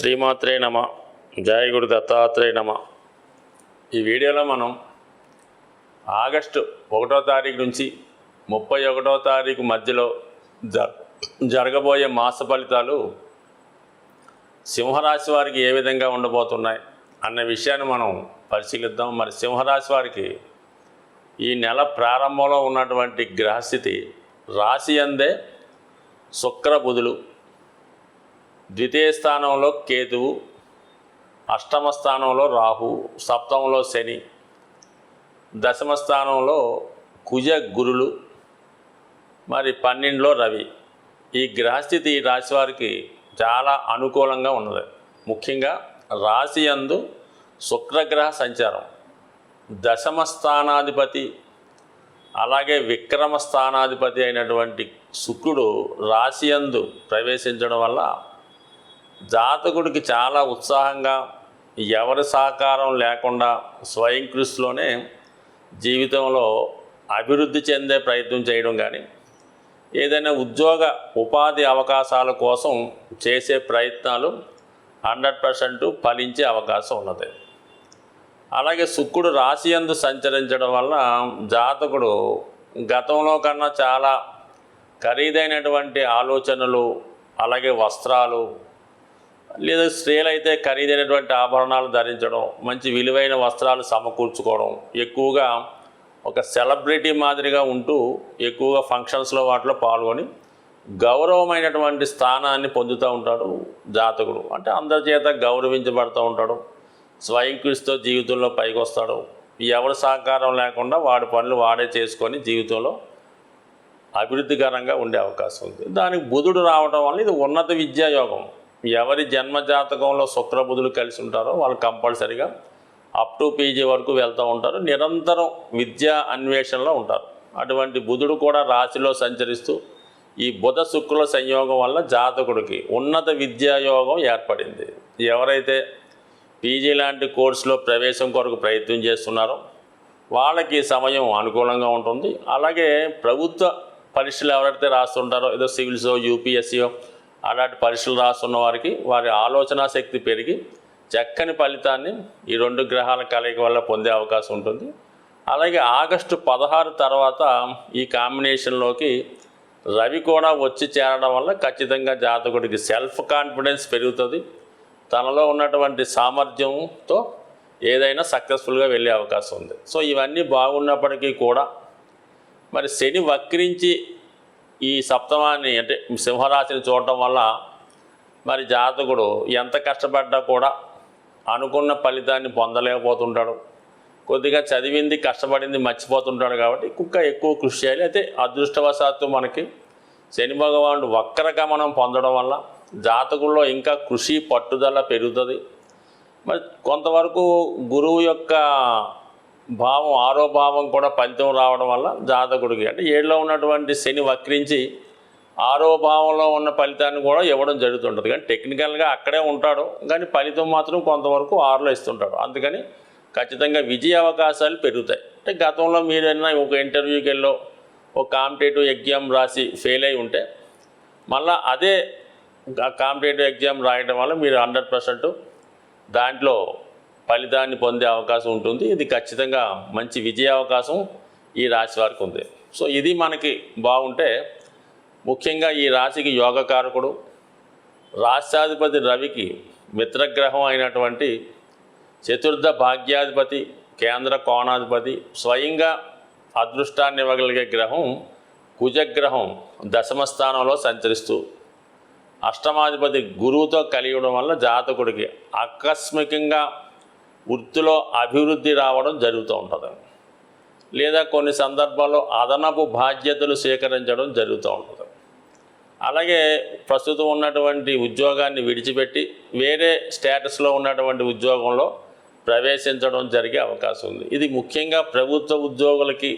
శ్రీమాత్రే నమ. జయ గురు దత్తాత్రేయ నమ. ఈ వీడియోలో మనం ఆగస్టు ఒకటో తారీఖు నుంచి ముప్పై ఒకటో తారీఖు మధ్యలో జ జరగబోయే మాస ఫలితాలు సింహరాశి వారికి ఏ విధంగా ఉండబోతున్నాయి అన్న విషయాన్ని మనం పరిశీలిద్దాం. మరి సింహరాశి వారికి ఈ నెల ప్రారంభంలో ఉన్నటువంటి గ్రహస్థితి రాశి అందే శుక్ర బుధులు. ద్వితీయ స్థానంలో కేతువు అష్టమ స్థానంలో రాహు సప్తమంలో శని దశమ స్థానంలో కుజ గురులు మరి పన్నెండులో రవి. ఈ గ్రహస్థితి ఈ రాశి వారికి చాలా అనుకూలంగా ఉన్నది. ముఖ్యంగా రాశి అందు శుక్రగ్రహ సంచారం దశమ స్థానాధిపతి అలాగే విక్రమ స్థానాధిపతి అయినటువంటి శుక్రుడు రాశి యందు ప్రవేశించడం వల్ల జాతకుడికి చాలా ఉత్సాహంగా ఎవరి సహకారం లేకుండా స్వయం కృషిలోనే జీవితంలో అభివృద్ధి చెందే ప్రయత్నం చేయడం కానీ ఏదైనా ఉద్యోగ ఉపాధి అవకాశాల కోసం చేసే ప్రయత్నాలు హండ్రెడ్ పర్సెంట్ ఫలించే అవకాశం ఉన్నది. అలాగే శుక్రుడు రాశి యందు సంచరించడం వలన జాతకుడు గతంలో కన్నా చాలా ఖరీదైనటువంటి ఆలోచనలు అలాగే వస్త్రాలు లేదా స్త్రీలైతే ఖరీదైనటువంటి ఆభరణాలు ధరించడం మంచి విలువైన వస్త్రాలు సమకూర్చుకోవడం ఎక్కువగా ఒక సెలబ్రిటీ మాదిరిగా ఉంటూ ఎక్కువగా ఫంక్షన్స్లో వాటిలో పాల్గొని గౌరవమైనటువంటి స్థానాన్ని పొందుతూ ఉంటాడు జాతకుడు. అంటే అందరి చేత గౌరవించబడుతూ ఉంటాడు. స్వయం కృషితో జీవితంలో పైకి వస్తాడు ఎవరి సహకారం లేకుండా వాడి పనులు వాడే చేసుకొని జీవితంలో అభివృద్ధికరంగా ఉండే అవకాశం ఉంది. దానికి బుధుడు రావడం వల్ల ఇది ఉన్నత విద్యాయోగం. ఎవరి జన్మ జాతకంలో కలిసి ఉంటారో వాళ్ళు కంపల్సరిగా అప్ టు పీజీ వరకు వెళ్తూ ఉంటారు. నిరంతరం విద్యా అన్వేషణలో ఉంటారు. అటువంటి బుధుడు కూడా రాశిలో సంచరిస్తూ ఈ బుధ శుక్రుల సంయోగం వల్ల జాతకుడికి ఉన్నత విద్యాయోగం ఏర్పడింది. ఎవరైతే పీజీ లాంటి కోర్సులో ప్రవేశం కొరకు ప్రయత్నం చేస్తున్నారో వాళ్ళకి సమయం అనుకూలంగా ఉంటుంది. అలాగే ప్రభుత్వ పరీక్షలు ఎవరైతే రాస్తుంటారో ఏదో సివిల్సో యూపీఎస్సీయో అలాంటి పరీక్షలు రాస్తున్న వారికి వారి ఆలోచన శక్తి పెరిగి చక్కని ఫలితాన్ని ఈ రెండు గ్రహాల కలయిక వల్ల పొందే అవకాశం ఉంటుంది. అలాగే ఆగస్టు పదహారు తర్వాత ఈ కాంబినేషన్లోకి రవి కూడా వచ్చి చేరడం వల్ల ఖచ్చితంగా జాతకుడికి సెల్ఫ్ కాన్ఫిడెన్స్ పెరుగుతుంది. తనలో ఉన్నటువంటి సామర్థ్యంతో ఏదైనా సక్సెస్ఫుల్గా వెళ్ళే అవకాశం ఉంది. సో ఇవన్నీ బాగున్నప్పటికీ కూడా మరి శని వక్రించి ఈ సప్తమాన్ని అంటే సింహరాశిని చూడటం వల్ల మరి జాతకుడు ఎంత కష్టపడ్డా కూడా అనుకున్న ఫలితాన్ని పొందలేకపోతుంటాడు. కొద్దిగా చదివింది కష్టపడింది మర్చిపోతుంటాడు కాబట్టి కుక్క ఎక్కువ కృషి చేయాలి. అయితే అదృష్టవశాత్తు మనకి శని భగవానుడు వక్ర గమనం పొందడం వల్ల జాతకుల్లో ఇంకా కృషి పట్టుదల పెరుగుతుంది. మరి కొంతవరకు గురువు యొక్క భావం ఆరో భావం కూడా ఫలితం రావడం వల్ల జాతకుడికి అంటే ఏడులో ఉన్నటువంటి శని వక్రించి ఆరో భావంలో ఉన్న ఫలితాన్ని కూడా ఇవ్వడం జరుగుతుంటుంది. కానీ టెక్నికల్గా అక్కడే ఉంటాడు. కానీ ఫలితం మాత్రం కొంతవరకు ఆరులో ఇస్తుంటాడు. అందుకని ఖచ్చితంగా విజయ అవకాశాలు పెరుగుతాయి. అంటే గతంలో మీరైనా ఒక ఇంటర్వ్యూకి వెళ్ళో ఒక కాంపిటేటివ్ ఎగ్జామ్ రాసి ఫెయిల్ అయి ఉంటే మళ్ళా అదే కాంపిటేటివ్ ఎగ్జామ్ రాయడం వల్ల మీరు హండ్రెడ్ పర్సెంట్ దాంట్లో ఫలితాన్ని పొందే అవకాశం ఉంటుంది. ఇది ఖచ్చితంగా మంచి విజయ అవకాశం ఈ రాశి వారికి ఉంది. సో ఇది మనకి బాగుంటే ముఖ్యంగా ఈ రాశికి యోగకారకుడు రాష్ట్రాధిపతి రవికి మిత్రగ్రహం అయినటువంటి చతుర్థ భాగ్యాధిపతి కేంద్ర కోణాధిపతి స్వయంగా అదృష్టాన్ని ఇవ్వగలిగే గ్రహం కుజగ్రహం దశమ స్థానంలో సంచరిస్తూ అష్టమాధిపతి గురువుతో కలియడం వల్ల జాతకుడికి ఆకస్మికంగా వృత్తిలో అభివృద్ధి రావడం జరుగుతూ ఉంటుంది. లేదా కొన్ని సందర్భాల్లో అదనపు బాధ్యతలు స్వీకరించడం జరుగుతూ ఉంటుంది. అలాగే ప్రస్తుతం ఉన్నటువంటి ఉద్యోగాన్ని విడిచిపెట్టి వేరే స్టేటస్లో ఉన్నటువంటి ఉద్యోగంలో ప్రవేశించడం జరిగే అవకాశం ఉంది. ఇది ముఖ్యంగా ప్రభుత్వ ఉద్యోగులకి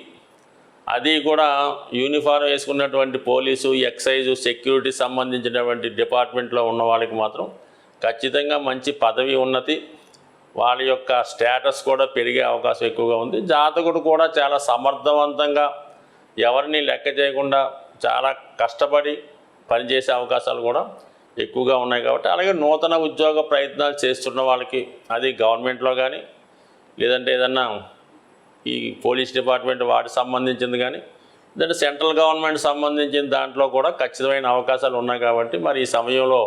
అది కూడా యూనిఫామ్ వేసుకున్నటువంటి పోలీసు ఎక్సైజు సెక్యూరిటీ సంబంధించినటువంటి డిపార్ట్మెంట్లో ఉన్న వాళ్ళకి మాత్రం ఖచ్చితంగా మంచి పదవి ఉన్నతి వాళ్ళ యొక్క స్టేటస్ కూడా పెరిగే అవకాశం ఎక్కువగా ఉంది. జాతకుడు కూడా చాలా సమర్థవంతంగా ఎవరిని లెక్క చేయకుండా చాలా కష్టపడి పనిచేసే అవకాశాలు కూడా ఎక్కువగా ఉన్నాయి కాబట్టి అలాగే నూతన ఉద్యోగ ప్రయత్నాలు చేస్తున్న వాళ్ళకి అది గవర్నమెంట్లో కానీ లేదంటే ఏదన్నా ఈ పోలీస్ డిపార్ట్మెంట్ వాటికి సంబంధించింది కానీ లేదంటే సెంట్రల్ గవర్నమెంట్ సంబంధించిన దాంట్లో కూడా ఖచ్చితమైన అవకాశాలు ఉన్నాయి కాబట్టి మరి ఈ సమయంలో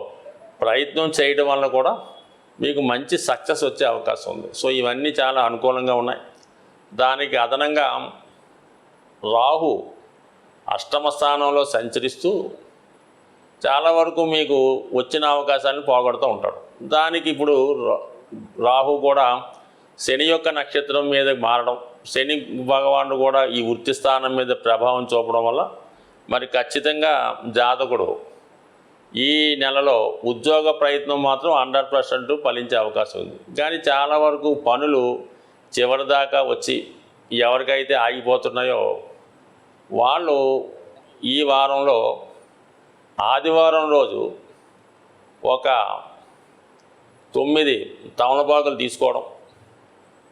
ప్రయత్నం చేయడం వల్ల కూడా మీకు మంచి సక్సెస్ వచ్చే అవకాశం ఉంది. సో ఇవన్నీ చాలా అనుకూలంగా ఉన్నాయి. దానికి అదనంగా రాహు అష్టమ స్థానంలో సంచరిస్తూ చాలా వరకు మీకు వచ్చిన అవకాశాలను పోగొడుతూ ఉంటాడు. దానికి ఇప్పుడు రాహు కూడా శని యొక్క నక్షత్రం మీద మారడం శని భగవానుడు కూడా ఈ వృత్తి స్థానం మీద ప్రభావం చూపడం వల్ల మరి ఖచ్చితంగా జాతకుడు ఈ నెలలో ఉద్యోగ ప్రయత్నం మాత్రం హండ్రెడ్ పర్సెంట్ ఫలించే అవకాశం ఉంది. కానీ చాలా వరకు పనులు చివరిదాకా వచ్చి ఎవరికైతే ఆగిపోతున్నాయో వాళ్ళు ఈ వారంలో ఆదివారం రోజు ఒక తొమ్మిది తమలపాకులు తీసుకోవడం.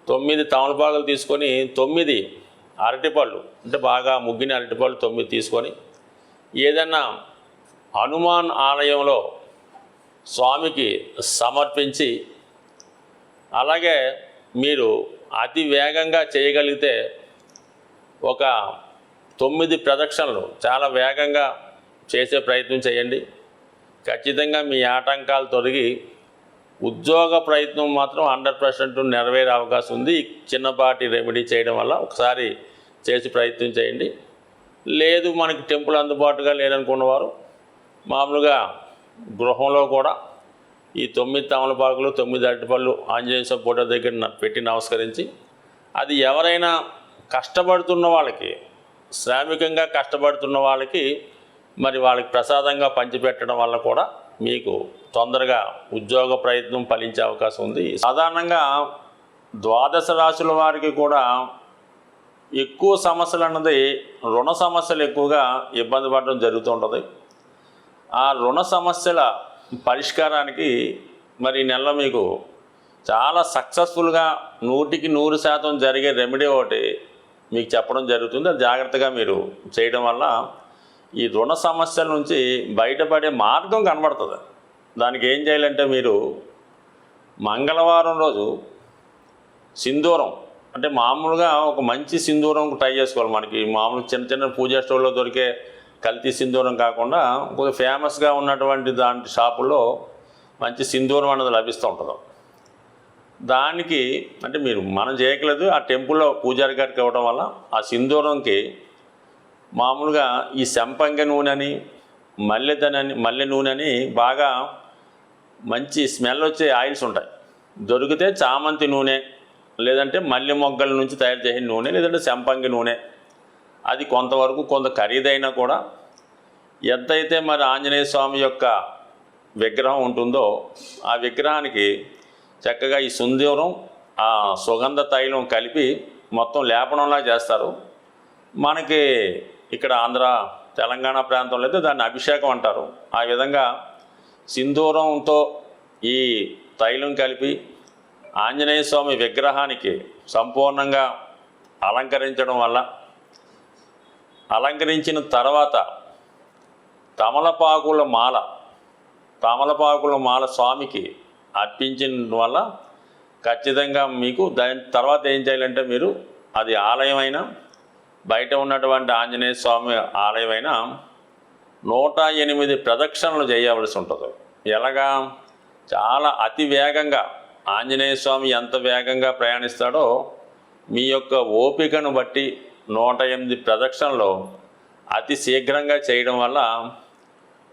తొమ్మిది తమలపాకులు తీసుకొని తొమ్మిది అరటిపళ్ళు అంటే బాగా ముగ్గిన అరటిపళ్ళు తొమ్మిది తీసుకొని ఏదన్నా హనుమాన్ ఆలయంలో స్వామికి సమర్పించి అలాగే మీరు అతి వేగంగా చేయగలిగితే ఒక తొమ్మిది ప్రదక్షిణలు చాలా వేగంగా చేసే ప్రయత్నం చేయండి. ఖచ్చితంగా మీ ఆటంకాలు తొలగి ఉద్యోగ ప్రయత్నం మాత్రం హండ్రెడ్ పర్సెంట్ నెరవేరే అవకాశం ఉంది. చిన్నపాటి రెమెడీ చేయడం వల్ల ఒకసారి చేసి ప్రయత్నం చేయండి. లేదు మనకి టెంపుల్ అందుబాటుగా లేదనుకున్నవారు మామూలుగా గృహంలో కూడా ఈ తొమ్మిది తమలపాకులు తొమ్మిది అరటిపళ్ళు ఆంజనేయ స్వామి ఫోటో దగ్గర పెట్టి నమస్కరించి అది ఎవరైనా కష్టపడుతున్న వాళ్ళకి శ్రామికంగా కష్టపడుతున్న వాళ్ళకి మరి వాళ్ళకి ప్రసాదంగా పంచిపెట్టడం వల్ల కూడా మీకు తొందరగా ఉద్యోగ ప్రయత్నం ఫలించే అవకాశం ఉంది. సాధారణంగా ద్వాదశ రాశుల వారికి కూడా ఎక్కువ సమస్యలు అన్నది రుణ సమస్యలు ఎక్కువగా ఇబ్బంది పడడం జరుగుతుంటుంది ఆ రుణ సమస్యల పరిష్కారానికి మరి ఈ మీకు చాలా సక్సెస్ఫుల్గా నూటికి నూరు శాతం జరిగే రెమెడీ ఒకటి మీకు చెప్పడం జరుగుతుంది. అది జాగ్రత్తగా మీరు చేయడం వల్ల ఈ రుణ సమస్యల నుంచి బయటపడే మార్గం కనబడుతుంది. దానికి ఏం చేయాలంటే మీరు మంగళవారం రోజు సింధూరం అంటే మామూలుగా ఒక మంచి సింధూరం ట్రై చేసుకోవాలి. మనకి మామూలు చిన్న చిన్న పూజా స్టోర్లో దొరికే కల్తీ సింధూరం కాకుండా కొద్దిగా ఫేమస్గా ఉన్నటువంటి దాంట్ షాపుల్లో మంచి సింధూరం అన్నది లభిస్తూ ఉంటుంది. దానికి అంటే మీరు మనం చేయకలేదు ఆ టెంపుల్లో పూజారి గారికి ఇవ్వడం వల్ల ఆ సింధూరంకి మామూలుగా ఈ సంపంగ నూనె అని మల్లెదనని మల్లె నూనె అని బాగా మంచి స్మెల్ వచ్చే ఆయిల్స్ ఉంటాయి. దొరికితే చామంతి నూనె లేదంటే మల్లె మొగ్గల నుంచి తయారు చేసిన నూనె లేదంటే సంపంగి నూనె అది కొంతవరకు కొంత ఖరీదైనా కూడా ఎంతైతే మరి ఆంజనేయ స్వామి యొక్క విగ్రహం ఉంటుందో ఆ విగ్రహానికి చక్కగా ఈ సుందూరం ఆ సుగంధ తైలం కలిపి మొత్తం లేపనంలా చేస్తారు. మనకి ఇక్కడ ఆంధ్ర తెలంగాణ ప్రాంతంలో అయితే దాన్ని అభిషేకం అంటారు. ఆ విధంగా సింధూరంతో ఈ తైలం కలిపి ఆంజనేయ స్వామి విగ్రహానికి సంపూర్ణంగా అలంకరించడం వల్ల అలంకరించిన తర్వాత తమలపాకుల మాల తమలపాకుల మాల స్వామికి అర్పించిన వల్ల ఖచ్చితంగా మీకు దాని తర్వాత ఏం చేయాలంటే మీరు అది ఆలయమైనా బయట ఉన్నటువంటి ఆంజనేయ స్వామి ఆలయమైనా నూట ఎనిమిది ప్రదక్షిణలు చేయవలసి ఉంటుంది. ఎలాగా? చాలా అతి వేగంగా ఆంజనేయ స్వామి ఎంత వేగంగా ప్రయాణిస్తాడో మీ యొక్క ఓపికను బట్టి నూట ఎనిమిది ప్రదక్షణలో అతి శీఘ్రంగా చేయడం వల్ల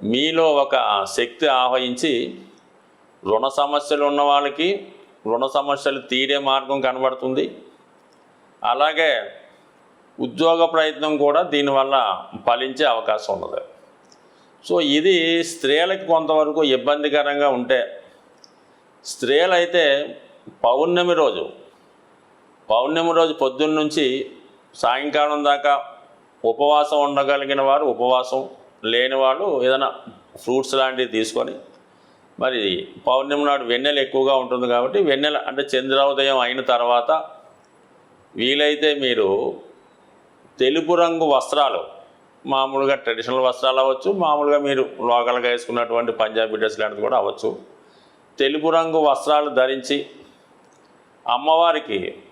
మీలో ఒక శక్తి ఆహ్వయించి రుణ సమస్యలు ఉన్న వాళ్ళకి రుణ సమస్యలు తీరే మార్గం కనబడుతుంది. అలాగే ఉద్యోగ ప్రయత్నం కూడా దీనివల్ల ఫలించే అవకాశం ఉన్నది. సో ఇది స్త్రీలకు కొంతవరకు ఇబ్బందికరంగా ఉంటే స్త్రీలైతే పౌర్ణమి రోజు పౌర్ణమి రోజు పొద్దున్న నుంచి సాయంకాలం దాకా ఉపవాసం ఉండగలిగిన వారు ఉపవాసం లేని వాళ్ళు ఏదైనా ఫ్రూట్స్ లాంటివి తీసుకొని మరి పౌర్ణమి నాడు వెన్నెల ఎక్కువగా ఉంటుంది కాబట్టి వెన్నెల అంటే చంద్రోదయం అయిన తర్వాత వీలైతే మీరు తెలుపు రంగు వస్త్రాలు మామూలుగా ట్రెడిషనల్ వస్త్రాలు అవ్వచ్చు మామూలుగా మీరు లోకల్గా వేసుకున్నటువంటి పంజాబీ డ్రెస్ లాంటిది కూడా అవ్వచ్చు. తెలుపు రంగు వస్త్రాలు ధరించి అమ్మవారికి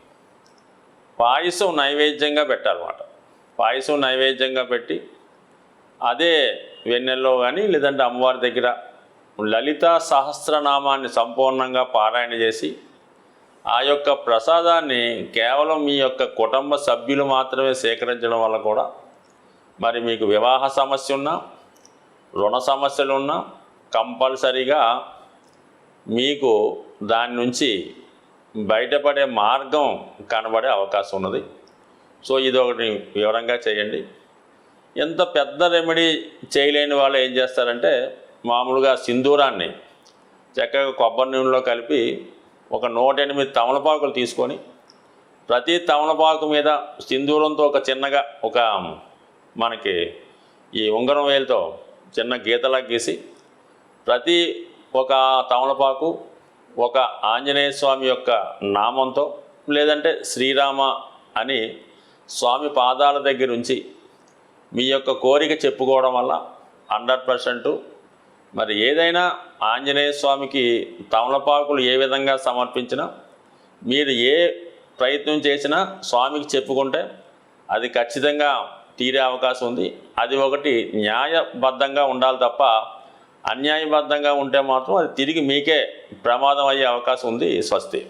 పాయసం నైవేద్యంగా పెట్టాలన్నమాట. పాయసం నైవేద్యంగా పెట్టి అదే వెన్నెల్లో కానీ లేదంటే అమ్మవారి దగ్గర లలిత సహస్రనామాన్ని సంపూర్ణంగా పారాయణ చేసి ఆ యొక్క ప్రసాదాన్ని కేవలం మీ యొక్క కుటుంబ సభ్యులు మాత్రమే సేకరించడం వల్ల కూడా మరి మీకు వివాహ సమస్య ఉన్నా రుణ సమస్యలు ఉన్నా కంపల్సరీగా మీకు దాని నుంచి బయటపడే మార్గం కనబడే అవకాశం ఉన్నది. సో ఇది ఒకటి వివరంగా చేయండి. ఎంత పెద్ద రెమెడీ చేయలేని వాళ్ళు ఏం చేస్తారంటే మామూలుగా సింధూరాన్ని చక్కగా కొబ్బరి నూనెలో కలిపి ఒక నూట ఎనిమిది తమలపాకులు తీసుకొని ప్రతి తమలపాకు మీద సింధూరంతో ఒక చిన్నగా ఒక మనకి ఈ ఉంగరం వేలతో చిన్న గీతలా గీసి ప్రతి ఒక తమలపాకు ఒక ఆంజనేయ స్వామి యొక్క నామంతో లేదంటే శ్రీరామ అని స్వామి పాదాల దగ్గర ఉంచి మీ యొక్క కోరిక చెప్పుకోవడం వల్ల హండ్రెడ్ పర్సెంట్. మరి ఏదైనా ఆంజనేయ స్వామికి తమలపాకులు ఏ విధంగా సమర్పించినా మీరు ఏ ప్రయత్నం చేసినా స్వామికి చెప్పుకుంటే అది ఖచ్చితంగా తీరే అవకాశం ఉంది. అది ఒకటి న్యాయబద్ధంగా ఉండాలి తప్ప అన్యాయబద్ధంగా ఉంటే మాత్రం అది తిరిగి మీకే ప్రమాదం అయ్యే అవకాశం ఉంది స్వస్తి.